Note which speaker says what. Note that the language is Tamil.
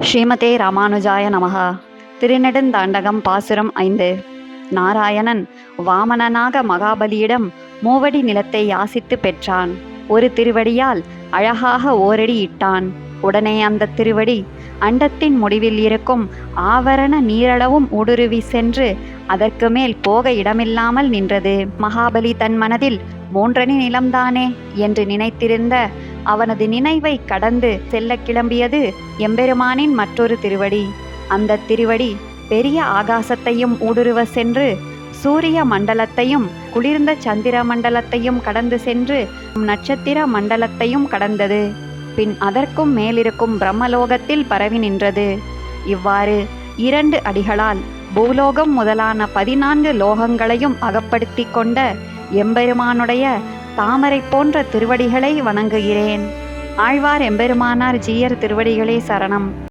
Speaker 1: ஸ்ரீமதே ராமானுஜாய நமகா திருநெடுந்தாண்டகம் பாசுரம் ஐந்து. நாராயணன் வாமனனாக மகாபலியிடம் மூவடி நிலத்தை யாசித்து பெற்றான். ஒரு திருவடியால் அழகாக ஓரடி இட்டான். உடனே அந்த திருவடி அண்டத்தின் முடிவில் இருக்கும் ஆவரண நீரளவும் ஊடுருவி சென்று அதற்கு மேல் போக இடமில்லாமல் நின்றது. மகாபலி தன் மனதில் மூன்றணி நிலம்தானே? என்று நினைத்திருந்த அவனது நினைவை கடந்து செல்ல கிளம்பியது எம்பெருமானின் மற்றொரு திருவடி. அந்த திருவடி பெரிய ஆகாசத்தையும் ஊடுருவ சென்று சூரிய மண்டலத்தையும் குளிர்ந்த சந்திர மண்டலத்தையும் கடந்து சென்று நட்சத்திர மண்டலத்தையும் கடந்தது. பின் அதற்கும் மேலிருக்கும் பிரம்மலோகத்தில் பரவி நின்றது. இவ்வாறு இரண்டு அடிகளால் பூலோகம் முதலான பதினான்கு லோகங்களையும் அகப்படுத்தி கொண்ட எம்பெருமானுடைய தாமரை போன்ற திருவடிகளை வணங்குகிறேன். ஆழ்வார் எம்பெருமானார் ஜீயர் திருவடிகளே சரணம்.